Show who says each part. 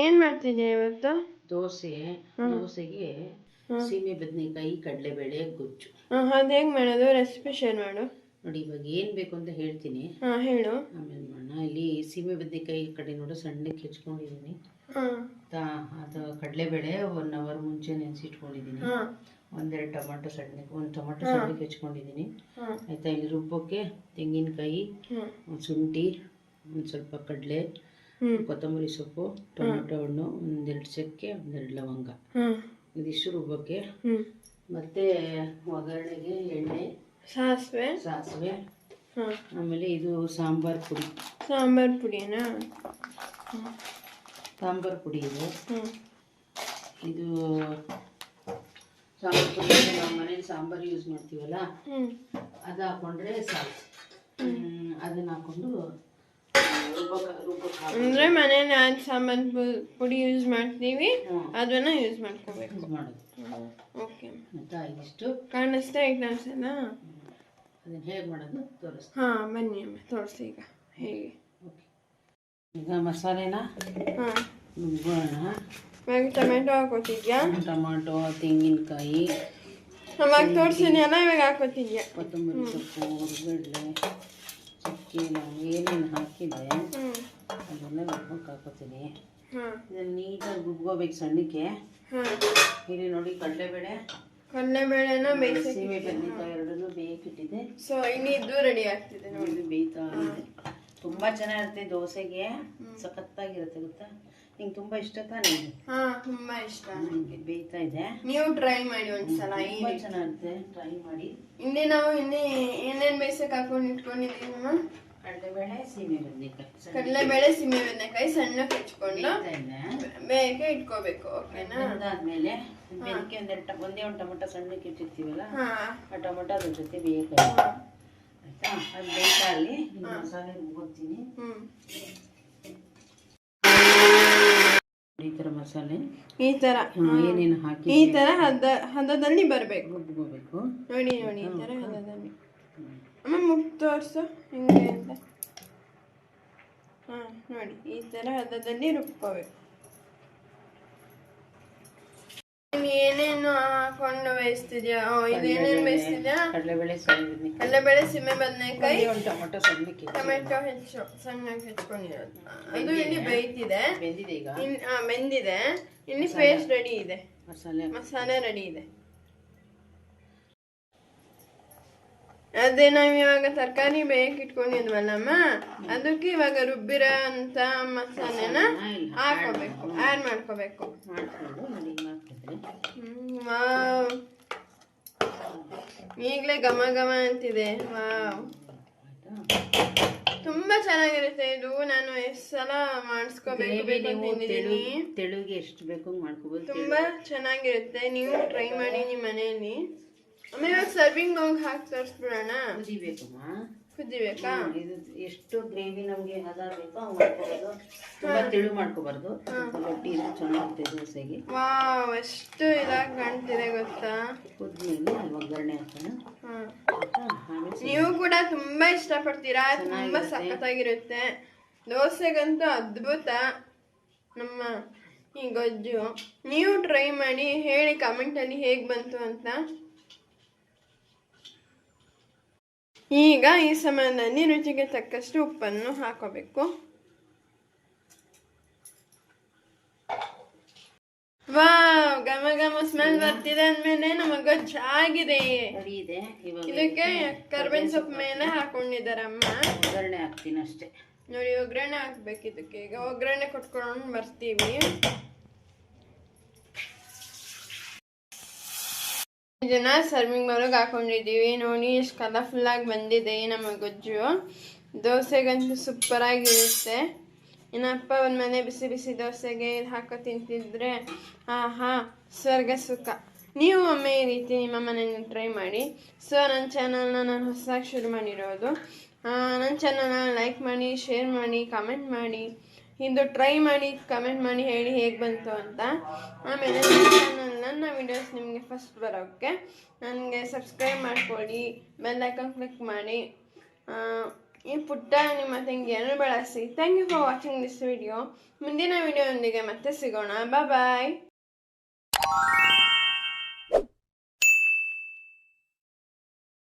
Speaker 1: ಏನ್ ಮಾಡ್ತಿದ್ಯಾ ಇವತ್ತು?
Speaker 2: ದೋಸೆ ದೋಸೆಗೆ ಸೀಮೆ ಬದನೆಕಾಯಿ ಕಡಲೆಬೇಳೆ ಗೊಜ್ಜು.
Speaker 1: ಅದ್ ಹೇಗ್ ಮಾಡೋದು? ರೆಸಿಪಿ ಶೇರ್ ಮಾಡು.
Speaker 2: ನೋಡಿ ಇವಾಗ ಏನು ಬೇಕು ಅಂತ ಹೇಳ್ತೀನಿ.
Speaker 1: ಹಾ ಹೇಳು.
Speaker 2: ಆಮೇಲೆ ಮಾಡೋಣ. ಇಲ್ಲಿ ಸೀಮೆ ಬದನೆಕಾಯಿ ಕಡೆ ನೋಡು ಸಣ್ಣಕ್ಕೆ ಹೆಚ್ಕೊಂಡಿದ್ದೀನಿ.
Speaker 1: ಅದು
Speaker 2: ಕಡಲೆ ಬೇಳೆ ಕಡಲೆಬೇಳೆ ಒನ್ ಅವರ್ ಮುಂಚೆ ನೆನೆಸಿಟ್ಕೊಂಡಿದ್ದೀನಿ. ಒಂದೆರಡು ಟೊಮಾಟೊ ಸಣ್ಣಕ್ಕೆ ಒಂದು ಟೊಮಾಟೊ ಸಣ್ಣಕ್ಕೆ ಹೆಚ್ಕೊಂಡಿದ್ದೀನಿ. ಆಯ್ತಾ ಇಲ್ಲಿ ರುಬ್ಬೋಕೆ ತೆಂಗಿನಕಾಯಿ ಒಂದು ಶುಂಠಿ ಒಂದು ಸ್ವಲ್ಪ ಕಡಲೆ ಕೊತ್ತಂಬರಿ ಸೊಪ್ಪು ಟೊಮೆಟೊ ಹಣ್ಣು ಒಂದೆರಡು ಚಕ್ಕೆ ಒಂದೆರಡು ಲವಂಗ. ಇದಿಷ್ಟು ರುಬ್ಬಕ್ಕೆ ಮತ್ತೆ ಒಗ್ಗರಣೆಗೆ ಎಣ್ಣೆ
Speaker 1: ಸಾಸಿವೆ.
Speaker 2: ಸಾಸಿವೆ. ಆಮೇಲೆ ಇದು ಸಾಂಬಾರ್ ಪುಡಿ.
Speaker 1: ಸಾಂಬಾರ್ ಪುಡಿನಾ?
Speaker 2: ಸಾಂಬಾರ್ ಪುಡಿ ಇದೆ. ಇದು ಸಾಂಬಾರ್ ಪುಡಿ ನಾವು ಮನೇಲಿ ಸಾಂಬಾರು ಯೂಸ್ ಮಾಡ್ತೀವಲ್ಲ? ಅದು ಹಾಕೊಂಡ್ರೆ ಸಾಕು. ಅದನ್ನ ಹಾಕೊಂಡು
Speaker 1: ಅಂದ್ರೆ ಮನೇಲಿ ಯಾವ್ದು ಸಾಂಬಾರ್ ಪುಡಿ ಯೂಸ್ ಮಾಡ್ತೀವಿ. ಅದನ್ನ ಯೂಸ್ ಮಾಡ್ಕೋಬೇಕು. ಓಕೆ.
Speaker 2: ಇಷ್ಟು
Speaker 1: ಕಾಣಿಸ್ತಾ ಐಟಮ್ಸ್ ಎಲ್ಲ
Speaker 2: ಅದನ್ನ ಹೇಗೆ ಮಾಡೋದು ತೋರಿಸ್ತೀನಿ.
Speaker 1: ಹಾ ಬನ್ನಿ ಅಮ್ಮ ತೋರಿಸಿ ಈಗ. ಹೇಗೆ?
Speaker 2: ಈಗ ಮಸಾಲೆನ?
Speaker 1: ಹಾ.
Speaker 2: ರುಬ್ಬೋಣ
Speaker 1: ಇವಾಗ ಟೊಮೆಟೊ ಹಾಕೋತಿದ್ಯಾ
Speaker 2: ಟೊಮಾಟೊ ತೆಂಗಿನಕಾಯಿ
Speaker 1: ಅವಾಗ ತೋರಿಸಿದ್ಯಲ್ಲ ಇವಾಗ ಹಾಕೋತಿದ್ಯಾ
Speaker 2: ಕೊತ್ತಂಬರಿ ಸೊಪ್ಪು ಉರ್ಗಡ್ಲೆ ಚಕ್ಕೆ ನಾವು ಏನೇನು ಹಾಕಿದೆ ಅದನ್ನು ರುಬ್ಬಕ್ಕೆ ಹಾಕೋತೀನಿ ಇದನ್ನು ನೀಟಾಗಿ ರುಬ್ಕೋಬೇಕು ಸಣ್ಣಕ್ಕೆ. ಇಲ್ಲಿ ನೋಡಿ ಕಡಲೆಬೇಳೆ.
Speaker 1: ಕಡಲೆಬೇಳೆನ
Speaker 2: ಸೀಮೆ ಬದನೆಕಾಯಿ ಎರಡನ್ನೂ ಬೇಯಕ್ಕಿಟ್ಟಿದೆ
Speaker 1: ಸೊ ಇಲ್ಲಿ ಇದು ರೆಡಿ ಆಗ್ತಿದೆ ನೋಡಿ.
Speaker 2: ಇದು ಬೇಯ್ತಾ ಇದೆ ತುಂಬ ಚೆನ್ನಾಗಿರುತ್ತೆ ದೋಸೆಗೆ. ಸಖತ್ತಾಗಿರುತ್ತೆ ಗೊತ್ತಾ? ನಿಂಗೆ ತುಂಬಾ ಇಷ್ಟ ತಾನೇ? ಇದು?
Speaker 1: ಹಾ ತುಂಬಾ ಇಷ್ಟ.
Speaker 2: ನನಗೆ ಬೇಯ್ತಾ ಇದೆ.
Speaker 1: ನೀವು ಟ್ರೈ ಮಾಡಿ ಒಂದ್ಸಲ ಈ
Speaker 2: ತುಂಬ ಚೆನ್ನಾಗಿರುತ್ತೆ ಟ್ರೈ ಮಾಡಿ.
Speaker 1: ಇನ್ನೇ ನಾವು ಇನ್ನೇ ಏನೇನ್ ಬೇಯಿಸಕ್ ಹಾಕೊಂಡು ಇಟ್ಕೊಂಡಿದೀವಿ ಅಮ್ಮ?
Speaker 2: ಕಡಲೆಬೇಳೆ ಸೀಮೆ ಬದನೆಕಾಯಿ
Speaker 1: ಕಡಲೆಬೇಳೆ ಸೀಮೆ ಬದನೆಕಾಯಿ ಸಣ್ಣಕ್ಕೆ ಹೆಚ್ಕೊಂಡು
Speaker 2: ಬೇಯ್ತಾ ಇದೆ.
Speaker 1: ಬೇಯಕ್ಕೆ ಇಟ್ಕೋಬೇಕು ಓಕೆನಾ
Speaker 2: ಅದಾದ್ಮೇಲೆ ಬೆಂಕಿ ಒಂದೆರಡು ಟ- ಒಂದೇ ಒಂದು ಟೊಮೊಟೊ ಸಣ್ಣಕ್ಕೆ ಇಟ್ಟಿರ್ತೀವಲ್ಲ?
Speaker 1: ಹಾ.
Speaker 2: ಆ ಟೊಮೊಟೊ ಅದ್ರ ಜೊತೆ ಬೇಯಕಾಯಿ ಆಯ್ತಾ? ಅದು ಬೇಯ್ತಾ ಅಲ್ಲಿ ಮಸಾಲೆ ರುಬ್ಕೊತೀನಿ
Speaker 1: ಹ್ಮ್.
Speaker 2: ಈ ತರ ಮಸಾಲೆ
Speaker 1: ಈ ತರ
Speaker 2: ಏನೇನು ಹಾಕಿ
Speaker 1: ಈ ತರ ಹದ ಹದದಲ್ಲಿ ಬರ್ಬೇಕು.
Speaker 2: ರುಬ್ಕೋಬೇಕು.
Speaker 1: ನೋಡಿ ನೋಡಿ ಈ ತರ ಹದದಲ್ಲಿ. ಅಮ್ಮ ಮುಟ್ಟು ತೋರಿಸು ಹಿಂಗೆ ಅಂತ. ಹಾ ನೋಡಿ ಈ ತರ ಹದದಲ್ಲಿ ರುಬ್ಕೋಬೇಕು ನೀನ್ ಏನೇನು ಹಾಕೊಂಡು ಬೇಯಿಸ್ತಿದ್ಯಾ? ಇದೇನೇನು ಇದು ಬೇಯಿಸ್ತಿದ್ಯಾ?
Speaker 2: ಕಡಲೆಬೇಳೆ
Speaker 1: ಕಡಲೆಬೇಳೆ ಸಿಮೆ ಬದನೆಕಾಯಿ
Speaker 2: ಟೊಮೆಟೊ ಸಣ್ಣಕ್ಕೆ
Speaker 1: ಟೊಮೆಟೊ ಹೆಚ್ಚು ಸಣ್ಣಗೆ ಹೆಚ್ಕೊಂಡಿರೋದು. ಅದು ಇಲ್ಲಿ ಬೇಯ್ತಿದೆ.
Speaker 2: ಬೆಂದಿದೆ ಈಗ.
Speaker 1: ಬೆಂದಿದೆ. ಇಲ್ಲಿ ಪೇಸ್ಟ್ ರೆಡಿ ಇದೆ.
Speaker 2: ಮಸಾಲೆ.
Speaker 1: ಮಸಾಲೆ ರೆಡಿ ಇದೆ. ಅದೇ ನಾವ್ ಇವಾಗ ತರಕಾರಿ ಬೇಯಕ್ಕೆ ಇಟ್ಕೊಂಡಿದ್ವಲ್ಲಮ್ಮ? ಅದಕ್ಕೆ ಇವಾಗ ರುಬ್ಬಿರೋ ಅಂತ ಮಸಾಲೆನ ಹಾಕೋಬೇಕು ಆ್ಯಡ್ ಮಾಡ್ಕೋಬೇಕು. ಈಗಲೇ ಘಮ ಘಮ ಅಂತಿದೆ. ವಾವ್ ತುಂಬಾ ಚೆನ್ನಾಗಿರುತ್ತೆ ಇದು. ನಾನು ಎಷ್ಟು ಸಲ ಮಾಡಿಸ್ಕೋಬೇಕು
Speaker 2: ತೆಳುಗೆ ಎಷ್ಟು ಬೇಕು ಮಾಡ್ಕೋಬೋದು
Speaker 1: ತುಂಬಾ ಚೆನ್ನಾಗಿರುತ್ತೆ. ನೀವು ಟ್ರೈ ಮಾಡಿ ನಿಮ್ಮ ಮನೆಯಲ್ಲಿ. ಆಮೇಲೆ ಸರ್ವಿಂಗ್ ಹಾಕಿ ತೋರಿಸ್ಬಿಡೋಣ.
Speaker 2: ಕುದಿಬೇಕಮ್ಮ
Speaker 1: ಕುದಿಬೇಕಾ
Speaker 2: ಇದು ಎಷ್ಟು ಗ್ರೇವಿ ನಮಗೆ ಹದ ಬೇಕೋ ಹಂಗೆ ಮಾಡ್ಕೋಬೋದು ತುಂಬ ತೆಳು ಮಾಡ್ಕೋಬಾರ್ದು. ರೊಟ್ಟಿ ಇದು ಚೆನ್ನಾಗಿರುತ್ತೆ ದೋಸೆಗೆ.
Speaker 1: ವಾವ್ ಎಷ್ಟು ಇದಾಗಿ ಕಾಣ್ತಿದೆ ಗೊತ್ತಾ?
Speaker 2: ಕುದ್ಮೇಲೆ ಒಗ್ಗರಣೆ ಹಾಕೋಣ.
Speaker 1: ಹಾ. ನೀವು ಕೂಡ ತುಂಬಾ ಇಷ್ಟಪಡ್ತೀರಾ? ತುಂಬಾ ಸಖತ್ತಾಗಿರುತ್ತೆ. ದೋಸೆಗಂತೂ ಅದ್ಭುತ. ನಮ್ಮ ಈ ಗೊಜ್ಜು. ನೀವು ಟ್ರೈ ಮಾಡಿ ಹೇಳಿ ಕಮೆಂಟ್ ಅಲ್ಲಿ ಹೇಗ್ ಬಂತು ಅಂತ. ಈಗ ಈ ಸಮಯದಲ್ಲಿ ರುಚಿಗೆ ತಕ್ಕಷ್ಟು ಉಪ್ಪನ್ನು ಹಾಕೋಬೇಕು. ವಾವ್ ಘಮ ಘಮ ಸ್ಮೆಲ್ ಬರ್ತಿದೆ ಅಂದ್ಮೇಲೆ
Speaker 2: ನಮಗ ಚಾಗಿದೆ
Speaker 1: ಇದಕ್ಕೆ ಕರ್ಬೇವಿನ ಸೊಪ್ಪು ಮೇಲೆ ಹಾಕೊಂಡಿದ್ದಾರೆ ಅಮ್ಮ
Speaker 2: ಒಗ್ಗರಣೆ ಹಾಕ್ತೀನಿ ಅಷ್ಟೇ.
Speaker 1: ನೋಡಿ ಒಗ್ಗರಣೆ ಹಾಕ್ಬೇಕು ಇದಕ್ಕೆ. ಈಗ ಒಗ್ಗರಣೆ ಕೊಟ್ಕೊಂಡು ಬರ್ತೀವಿ. ಇದನ್ನ ಸರ್ವಿಂಗ್ ಮರಗೆ ಹಾಕೊಂಡಿದ್ದೀವಿ ನೋಡಿ ಎಷ್ಟು ಕಲರ್ಫುಲ್ ಆಗಿ ಬಂದಿದೆ. ನಮ್ಮ ಗೊಜ್ಜು. ದೋಸೆಗಂತೂ ಸೂಪರ್ ಆಗಿರುತ್ತೆ. ಏನಪ್ಪ, ಒಂದ್ ಮನೆ ಬಿಸಿ ಬಿಸಿ ದೋಸೆಗೆ ಹಾಕೋ ತಿಂತಿದ್ರೆ? ಆಹಾ, ಸ್ವರ್ಗ ಸುಖ. ನೀವು ಒಮ್ಮೆ ಈ ರೀತಿ ನಿಮ್ಮ ಮನೆಯನ್ನು ಟ್ರೈ ಮಾಡಿ. ಸೊ ನನ್ನ ಚಾನಲ್ನ ನಾನು ಹೊಸದಾಗಿ ಶುರು ಮಾಡಿರೋದು. ನನ್ನ ಚಾನಲ್ನ ಲೈಕ್ ಮಾಡಿ ಶೇರ್ ಮಾಡಿ ಕಮೆಂಟ್ ಮಾಡಿ. ಇಂದು ಟ್ರೈ ಮಾಡಿ ಕಮೆಂಟ್ ಮಾಡಿ ಹೇಳಿ ಹೇಗೆ ಬಂತು ಅಂತ. ಆಮೇಲೆ ನನ್ನ ವಿಡಿಯೋಸ್ ನಿಮಗೆ ಫಸ್ಟ್ ಬರೋಕ್ಕೆ, ನನಗೆ ಸಬ್ಸ್ಕ್ರೈಬ್ ಮಾಡ್ಕೊಳ್ಳಿ ಬೆಲ್ ಐಕಾನ್ ಕ್ಲಿಕ್ ಮಾಡಿ. ಈ ಪುಟ್ಟ ನಿಮ್ಮ ತಂಗಿಯನ್ನು ಬಳಸಿ. Thank you for watching this video ಮುಂದಿನ ವಿಡಿಯೋದೊಂದಿಗೆ ಮತ್ತೆ ಸಿಗೋಣ. ಬಾಯ್